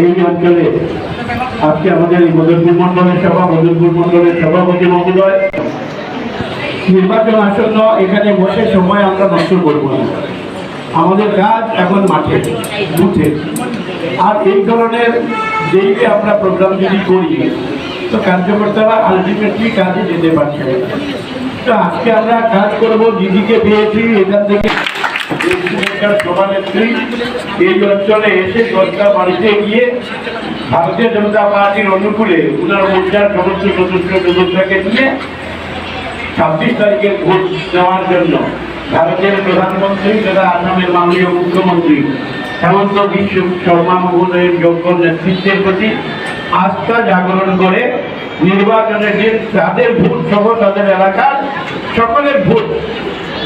এই অঞ্চলে আজকে আমাদের এই মদনপুর মন্ডলের সভা মদনপুর মন্ডলের সভাপতি মহোদয়। নির্বাচন আসন্ন, এখানে বসে সময় আমরা নষ্ট করব না। আমাদের কাজ এখন মাঠে, বুথে। আর এই ধরনের যেই আমরা প্রোগ্রাম যদি করি, তো কার্যকর্তারা আলটিমেটলি কাজে যেতে পারছে তো আজকে আমরা কাজ করব দিদিকে পেয়েছি, এখান থেকে মুখ্যমন্ত্রী হেমন্ত বিশ্ব শর্মা মহোদয়ের যোগ্য নেতৃত্বের প্রতি আস্থা জাগরণ করে নির্বাচনের দিন তাদের ভোট সহ তাদের এলাকার সকলের ভোট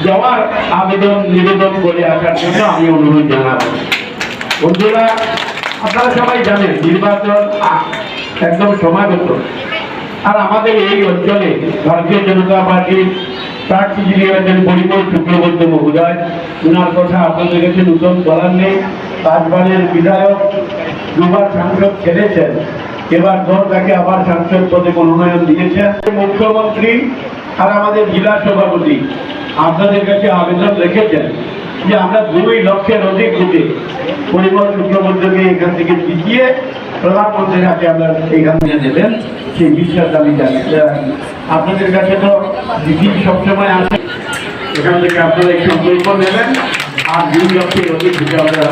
দেওয়ার আবেদন নিবেদন করে আসার জন্য আমি অনুরোধ জানাব। বন্ধুরা, আপনারা সবাই জানেন, নির্বাচন একদম সমাগত। আর আমাদের এই অঞ্চলে ভারতীয় জনতা পার্টির প্রার্থী যিনি হয়েছেন পরিমল শুক্রবর্ত মহোদয় ওনার কথা আপনাদের কাছে নতুন বলার নেই। পাঁচবারের বিধায়ক, দুবার সাংসদ ছেড়েছেন। এবার দল তাকে আবার সাংসদ পদে মনোনয়ন দিয়েছেন। মুখ্যমন্ত্রী আর আমাদের জেলা সভাপতি আপনাদের কাছে আবেদন রেখেছেন যে আমরা দুই লক্ষের অধিক ভোটে পরিমল শুক্রবর্তকে এখান থেকে জিতিয়ে প্রধানমন্ত্রীর হাতে আমরা এইখান থেকে দেবেন সেই বিশ্বাস আমি জানি। আপনাদের কাছে তো দিদি সবসময় আছে। এখান থেকে আপনারা এই সংকল্প নেবেন, আর দুই লক্ষের অধিক আমরা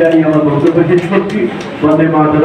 জানি আমার বক্তব্য শেষ করছি। বন্দে মাতরম।